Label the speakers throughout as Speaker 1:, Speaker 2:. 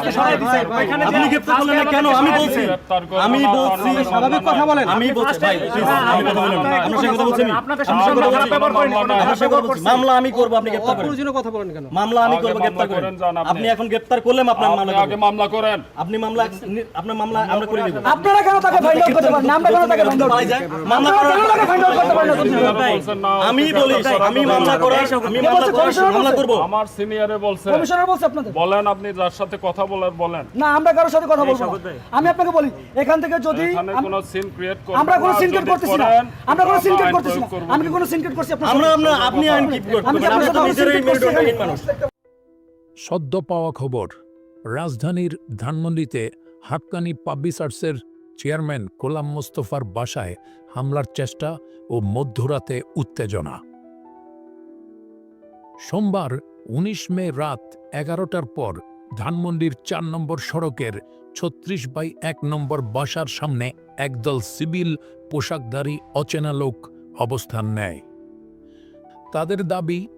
Speaker 1: আপনি গ্রেপ্তার করলেন না কেন আমি বলছি। আমি বলছি।
Speaker 2: স্বাভাবিক কথা বলেন।
Speaker 1: আমি বলছি ভাই আমি কথা আপনার সাথে কথা বলছি।
Speaker 3: আপনাদের খারাপ ব্যবহার করেনি, কোনো
Speaker 1: আপনার সাথে কথা বলছি। মামলা আমি করব আপনি গ্রেপ্তার করেন।
Speaker 2: কথা বলেন কেন?
Speaker 1: মামলা আমি করব
Speaker 4: মামলা
Speaker 1: গ্রেপ্তার করেন।
Speaker 4: আপনি।
Speaker 1: এখন গ্রেপ্তার করলেন আপনার মামলা
Speaker 4: আগে মামলা করেন।
Speaker 1: আপনি মামলা আপনার মামলা আমরা করে দিব
Speaker 5: আপনারা কেন তাকে ফাইন্ড আউট করতে পারেন? আমরা কেন তাকে ফাইন্ড আউট
Speaker 1: পালাই যায় মামলা করার
Speaker 5: কেন তাকে ফাইন্ড আউট করতে পারেন?
Speaker 1: আমি বলি আমি মামলা। করার আমি মামলা? করব।
Speaker 4: আমার সিনিয়রে বলছে।
Speaker 5: কমিশনার বলছে আপনাদের?
Speaker 4: বলেন আপনি যার সাথে কথা বলেন বলেন।
Speaker 5: না আমরা কারোর সাথে কথা বলব আমি আপনাকে বলি এখান থেকে যদি
Speaker 4: এখানে কোনো সিন ক্রিয়েট
Speaker 5: আমরা কোনো সিনক্রেট করতেছি না। আমরা কোনো সিনক্রেট করতেছি না। আমি কি কোনো সিনক্রেট করছি আপনার
Speaker 1: আমরা আপনি আইন কি
Speaker 5: আমি কি
Speaker 1: করবেন
Speaker 5: আপনার
Speaker 1: আপনি তো
Speaker 5: সাথে
Speaker 1: নিজেরই
Speaker 5: সিনক্রেট করছি
Speaker 1: মেরুদণ্ডহীন
Speaker 5: এখানে?
Speaker 1: মানুষ।
Speaker 6: সদ্য পাওয়া খবর রাজধানীর ধানমন্ডিতে হাক্কানি পাবলিসার্সের চেয়ারম্যান গোলাম মোস্তফার বাসায় হামলার চেষ্টা ও মধ্যরাতে উত্তেজনা। সোমবার ১৯ মে রাত এগারোটার পর ধানমন্ডির চার নম্বর সড়কের ছত্রিশ বাই এক নম্বর বাসার সামনে একদল সিভিল পোশাকধারী অচেনা লোক অবস্থান নেয়। তাদের দাবি,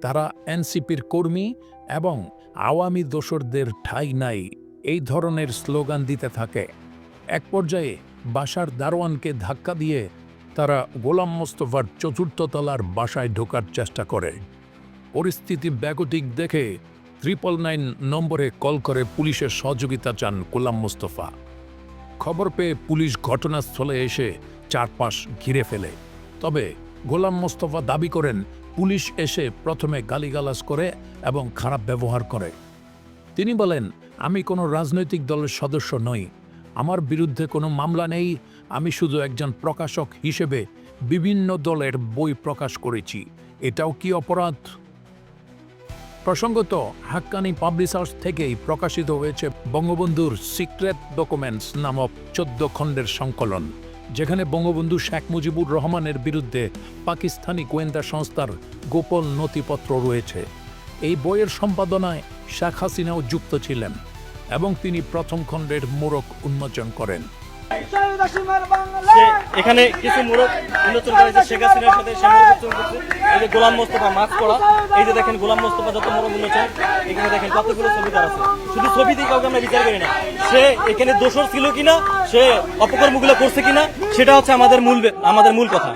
Speaker 6: তারা এনসিপির কর্মী এবং আওয়ামী দোসরদের ঠাঁই নাই, এই ধরনের স্লোগান দিতে থাকে। এক পর্যায়ে বাসার দারোয়ানকে ধাক্কা দিয়ে তারা গোলাম মোস্তফার চতুর্থ তলার বাসায় ঢোকার চেষ্টা করে। পরিস্থিতি ব্যাগতিক দেখে ট্রিপল নাইন নম্বরে কল করে পুলিশের সহযোগিতা চান গোলাম মোস্তফা। খবর পেয়ে পুলিশ ঘটনাস্থলে এসে চারপাশ ঘিরে ফেলে। তবে গোলাম মোস্তফা দাবি করেন, পুলিশ এসে প্রথমে গালিগালাজ করে এবং খারাপ ব্যবহার করে। তিনি বলেন, আমি কোনো রাজনৈতিক দলের সদস্য নই। আমার বিরুদ্ধে কোনো মামলা নেই। আমি শুধু একজন প্রকাশক হিসেবে বিভিন্ন দলের বই প্রকাশ করেছি। এটাও কি অপরাধ? প্রসঙ্গত, হাক্কানি পাবলিশার্স থেকেই প্রকাশিত হয়েছে বঙ্গবন্ধুর সিক্রেট ডকুমেন্টস নামক চোদ্দ খণ্ডের সংকলন, যেখানে বঙ্গবন্ধু শেখ মুজিবুর রহমানের বিরুদ্ধে পাকিস্তানি গোয়েন্দা সংস্থার গোপন নথিপত্র রয়েছে। এই বইয়ের সম্পাদনায় শেখ হাসিনাও যুক্ত ছিলেন এবং তিনি প্রথম খণ্ডের মোড়ক উন্মোচন করেন।
Speaker 1: সে এখানে কিছু মুরক উন্মোচন করেছে শেখ হাসিনার সাথে সে মুরক করছে এই যে গোলাম মোস্তফা মাছ পড়া এই যে দেখেন গোলাম মোস্তফা যত মুরক উন্মোচন এখানে দেখেন কতগুলো ছবি তার আছে। শুধু ছবি দিয়ে কাউকে আমরা বিচার করি না। সে এখানে দোষর ছিল কিনা সে অপকর্মগুলো করছে কিনা সেটা হচ্ছে আমাদের মূল আমাদের মূল কথা।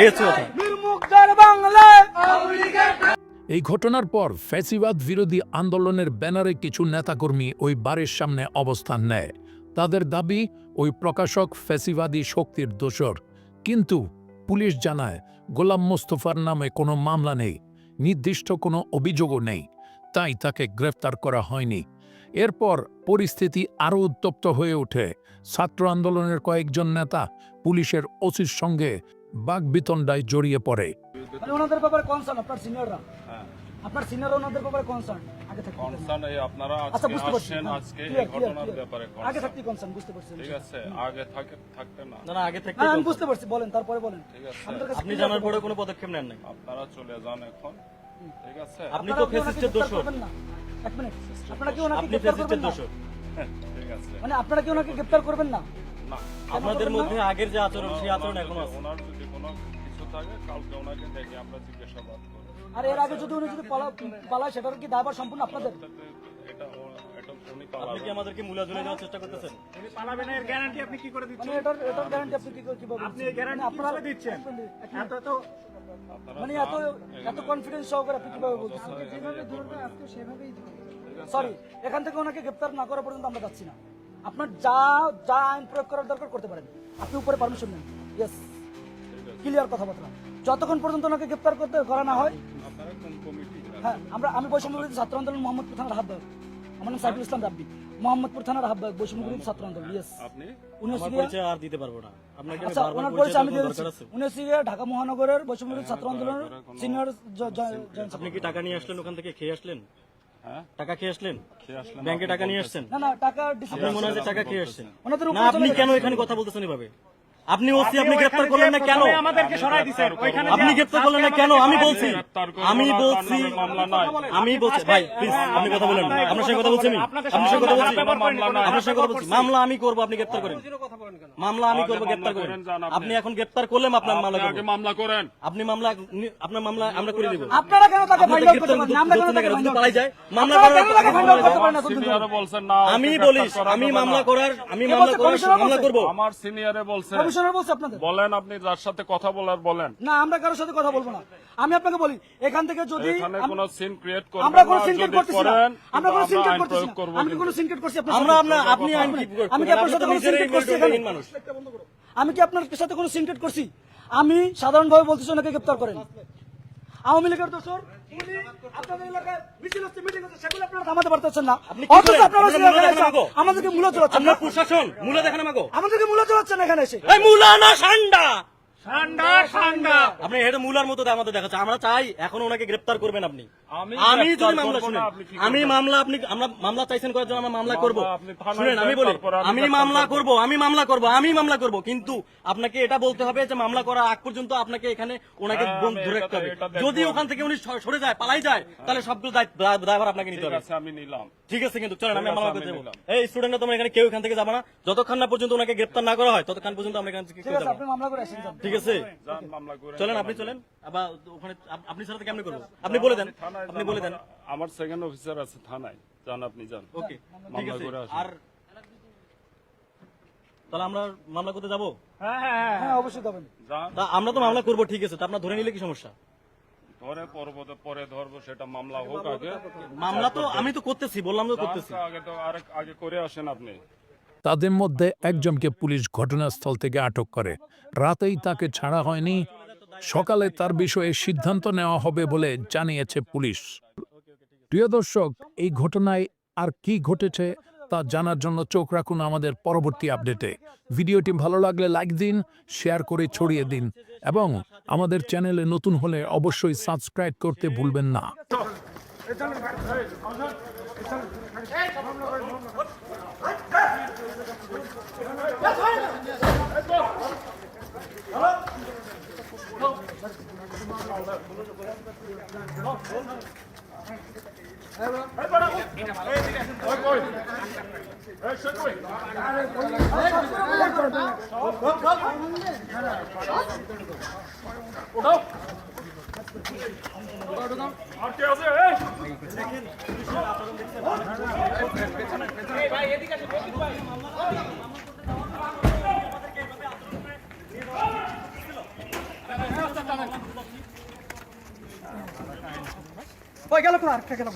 Speaker 1: এই হচ্ছে কথা।
Speaker 6: এই ঘটনার পর ফ্যাসিবাদ বিরোধী আন্দোলনের ব্যানারে কিছু নেতাকর্মী ওই বাড়ির সামনে অবস্থান নেয়। তাদের দাবি, ওই প্রকাশক ফ্যাসিবাদী শক্তির দোষর। কিন্তু পুলিশ জানায়, গোলাম মোস্তফার নামে কোনো মামলা নেই, নির্দিষ্ট কোনো অভিযোগও নেই, তাই তাকে গ্রেফতার করা হয়নি। এরপর পরিস্থিতি আরও উত্তপ্ত হয়ে ওঠে। ছাত্র আন্দোলনের কয়েকজন নেতা পুলিশের ওসির সঙ্গে বাগবিতণ্ডায় জড়িয়ে পড়ে।
Speaker 5: আপনার সিনিয়ররা আপনার সিনিয়র ওনাদের ব্যাপারে কনসার্ন আগে থাকতে
Speaker 4: কনসার্ন এই আপনারা আজকে
Speaker 5: বুঝতে পারছি।
Speaker 4: আসছেন আজকে এই ঘটনার ব্যাপারে
Speaker 5: আগে থাকতে কনসার্ন বুঝতে পারছি।
Speaker 4: ঠিক আছে আগে থাকে থাকতে না।
Speaker 1: না না আগে থেকে
Speaker 5: আমি বুঝতে পারছি বলেন তারপরে বলেন।
Speaker 4: ঠিক আছে।
Speaker 5: আমাদের
Speaker 1: আপনি জানার পরে। কোনো পদক্ষেপ নেন নাই?
Speaker 4: আপনারা চলে যান এখন। ঠিক আছে?
Speaker 1: আপনি তো ফেসিস্টের দোষর।
Speaker 5: এক মিনিট। আপনারা কি ওনাকে
Speaker 1: আপনি
Speaker 5: গ্রেফতার করবেন না?
Speaker 4: ঠিক আছে।
Speaker 5: মানে আপনারা কি ওনাকে গ্রেফতার করবেন না?
Speaker 4: না
Speaker 1: আপনাদের মধ্যে আগের যে আচরণ সেই আচরণ
Speaker 4: এখনও
Speaker 1: আছে।
Speaker 4: ওনার যদি কোনো কিছু থাকে কালকে ওনাকে দেখে আমরা জিজ্ঞাসাবাদ করব।
Speaker 5: আর এর আগে যদি উনি যদি পালা- পালায় সেটার কি দায়ভার সম্পূর্ণ আপনাদের?
Speaker 1: আপনি কি আমাদেরকে মূলা চেষ্টা করতেছেন?
Speaker 3: পালাবেন এর গ্যারান্টি আপনি কি করে দিচ্ছেন?
Speaker 5: মানে এটার এটার গ্যারান্টি আপনি কি কীভাবে
Speaker 3: আপনি
Speaker 5: মানে আপনারা
Speaker 3: দিচ্ছেন? এত তো
Speaker 5: মানে এত এত কনফিডেন্স সহকারে আপনি কীভাবে বলছেন? সরি এখান থেকে ওনাকে গ্রেফতার না করা পর্যন্ত আমরা যাচ্ছি না। আপনার যা যা আইন প্রয়োগ করার দরকার করতে পারেন। আপনি উপরে পারমিশন নেন। ইয়েস ক্লিয়ার কথাবার্তা। যতক্ষণ পর্যন্ত ওনাকে গ্রেফতার করতে করা না হয় হ্যাঁ আমরা আমি বৈষম্য বিরোধী ছাত্র আন্দোলন মোহাম্মদপুর থানার আহ্বায়ক আমার নাম সাইফুল ইসলাম রাব্বি। মোহাম্মদপুর থানার আহ্বায়ক বৈষম্য বিরোধী ছাত্র আন্দোলন ইয়েস উনি
Speaker 1: পরিচয় আর দিতে পারব না।
Speaker 5: আচ্ছা ওনার
Speaker 1: পরিচয়
Speaker 5: পরিচয় আমি দিয়ে দিচ্ছি। উনি ঢাকা মহানগরের বৈষম্য বিরোধী ছাত্র আন্দোলনের সিনিয়র
Speaker 1: আপনি কি টাকা নিয়ে আসলেন ওখান থেকে? খেয়ে আসলেন?
Speaker 4: হ্যাঁ?
Speaker 1: টাকা খেয়ে আসলেন? ব্যাংকে টাকা নিয়ে আসছেন?
Speaker 5: না না টাকা
Speaker 1: আপনি মনে হয় টাকা খেয়ে আসছেন। না আপনি কেন এখানে কথা বলতেছেন এভাবে? আপনি ওসি আপনি গ্রেফতার করলেন না কেন?
Speaker 3: আমাদেরকে সরাই দিছেন ওইখানে
Speaker 1: আপনি গ্রেফতার করলেন না কেন? আমি বলছি আমি বলছি
Speaker 4: মামলা
Speaker 1: আমি বলছি ভাই প্লিজ আপনি কথা বলেন না। আপনার সঙ্গে কথা বলছি আমি। আপনার সঙ্গে কথা বলছি।
Speaker 3: মামলা
Speaker 1: আপনার সঙ্গে কথা বলছি। মামলা আমি করব আপনি গ্রেফতার করেন। মামলা আমি করব গ্রেফতার করেন।
Speaker 4: আপনি।
Speaker 1: এখন গ্রেফতার করলেন আপনার মামলা
Speaker 4: আগে মামলা করেন।
Speaker 1: আপনি মামলা আপনার মামলা আমরা করে দেব।
Speaker 5: আপনারা কেন তাকে আউট করতে পারেন না? আমরা কেন তাকে আউট
Speaker 1: পালাই যায় মামলা করার
Speaker 5: কেন তাকে find out করতে পারেন না?
Speaker 4: আমার বলছেন না
Speaker 1: আমি বলিস আমি মামলা করার আমি মামলা? করার মামলা? করব
Speaker 4: আমার সিনিয়রে বলছে
Speaker 5: কমিশনার বলছে আপনাদের।
Speaker 4: বলেন আপনি যার সাথে কথা বলার বলেন।
Speaker 5: না আমরা কারোর সাথে কথা বলব না। আমি আপনাকে বলি এখান থেকে যদি
Speaker 4: কোনো সিন ক্রিয়েট করবেন
Speaker 5: আমরা কোনো
Speaker 4: না,
Speaker 5: সিনকেট করতেছি না। আমরা কোনো
Speaker 4: কিন্তু
Speaker 5: সিনকেট করতেছি না। আমি কি কোনো করছি? আপনার
Speaker 1: আমরা
Speaker 5: সাথে?
Speaker 1: কোন আপনি আইন কি
Speaker 5: আমি কি আপনার সাথে কোনো সিনকেট করছি এখানে? আমি কি আপনার সাথে কোনো সিনকেট করছি? আমি সাধারণভাবে বলতেছি ওনাকে গ্রেপ্তার করেন। আওয়ামী লীগের দোষর উনি আপনাদের এলাকায় মিছিল হচ্ছে মিটিং হচ্ছে সেগুলো আপনারা থামাতে পারতেছেন না। অথচ আপনারা
Speaker 1: আপনারা
Speaker 5: এলাকায়
Speaker 1: মূল্য
Speaker 5: এসে
Speaker 1: দেখানো গো?
Speaker 5: আমাদেরকে মূল চলাচ্ছেন
Speaker 1: প্রশাসন আমাকে।
Speaker 5: আমাদেরকে চলাচ্ছেন এখানে এসে।
Speaker 1: মূলা না সান্ডা! আপনি এটা মূলার মতো আমাদের দেখাচ্ছে। আমরা চাই এখন ওনাকে গ্রেফতার করবেন আপনি।
Speaker 4: আমি
Speaker 1: আমি যদি মামলা শুনেন আমি মামলা আপনি আমরা মামলা চাইছেন করার জন্য আমরা মামলা করব। শুনেন আমি বলি
Speaker 4: আমি
Speaker 1: মামলা
Speaker 4: করব
Speaker 1: আমি মামলা করব আমি মামলা করব। কিন্তু আপনাকে এটা বলতে হবে যে মামলা করার আগ পর্যন্ত আপনাকে এখানে ওনাকে
Speaker 4: হ্যাঁ,
Speaker 1: ধরে রাখতে হবে। যদি ওখান থেকে উনি সরে যায় পালাই যায় তাহলে সবগুলো দায়ভার আপনাকে নিতে হবে।
Speaker 4: আমি নিলাম।
Speaker 1: ঠিক আছে কিন্তু চলেন আমি মামলা করতে দেবো এই স্টুডেন্টরা তোমরা এখানে কেউ এখান থেকে যাবে না। যতক্ষণ না পর্যন্ত ওনাকে গ্রেফতার না করা হয় ততক্ষণ পর্যন্ত আমরা এখান থেকে
Speaker 5: ঠিক
Speaker 1: ঠিক আছে?
Speaker 4: যান মামলা করে
Speaker 1: চলেন আপনি চলেন। আবার ওখানে আপনি ছাড়া কেমনি করব? আপনি বলে দেন আপনি বলে দেন।
Speaker 4: আমার- সেকেন্ড অফিসার আছে থানায়। যান আপনি যান।
Speaker 1: ওকে ঠিক আছে। আর তাহলে আমরা মামলা করতে যাব?
Speaker 3: হ্যাঁ হ্যাঁ হ্যাঁ
Speaker 5: অবশ্যই যাবেন
Speaker 1: তা আমরা তো মামলা করব ঠিক আছে। তা আপনার ধরে নিলে কি সমস্যা?
Speaker 4: ধরে পর্বতে পরে ধরবো সেটা মামলা হোক আগে।
Speaker 1: মামলা তো আমি তো করতেছি বললাম তো করতেছি।
Speaker 4: আগে তো আরেক আগে করে আসেন আপনি।
Speaker 6: তাদের মধ্যে একজনকে পুলিশ ঘটনাস্থল থেকে আটক করে রাতেই তাকে ছাড়া হয়নি সকালে তার বিষয়ে সিদ্ধান্ত নেওয়া হবে বলে জানিয়েছে পুলিশ প্রিয় দর্শক এই ঘটনায় আর কি ঘটেছে তা জানার জন্য চোখ রাখুন আমাদের পরবর্তী আপডেটে ভিডিওটি ভালো লাগলে লাইক দিন শেয়ার করে ছড়িয়ে দিন এবং আমাদের চ্যানেলে নতুন হলে অবশ্যই সাবস্ক্রাইব করতে ভুলবেন না
Speaker 4: আর কে আছে এই!
Speaker 5: ওই গেল কোন আরেকটা গেল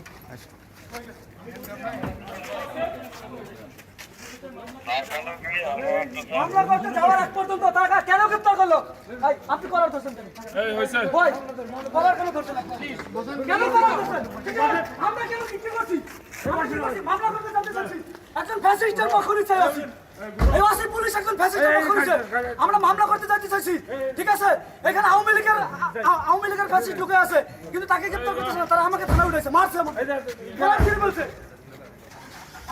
Speaker 5: মামলা করতে যাওয়ার আগ পর্যন্ত তারা কেন গ্রেপ্তার করল? ভাই, আপনি করার ধরছেন ভাই, করার কেন ধরছেন কেন করার ধরছেন? আমরা কেন কি করছি? মামলা করতে চাচ্ছি। একজন ফ্যাসিস্টের পক্ষ নিচ্ছে এই ওসি। পুলিশ একজন ফ্যাসিস্টের পক্ষ নিচ্ছে। আমরা মামলা করতে যাইতে চাইছি ঠিক আছে এখানে আওয়ামী লীগের আওয়ামী লীগের ফ্যাসিস্ট ঢুকে আছে কিন্তু তাকে গ্রেপ্তার করতেছে না তারা আমাকে থানায় উঠেছে মারছে আমাকে বলছে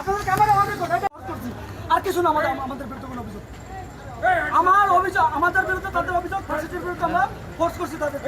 Speaker 5: আপনাদের ক্যামেরা এটা করছি। আর কিছু না আমাদের আমাদের বিরুদ্ধে কোনো অভিযোগ আমার অভিযোগ আমাদের বিরুদ্ধে তাদের অভিযোগ ফ্যাসিস্টের বিরুদ্ধে আমরা ফোর্স করছি তাদের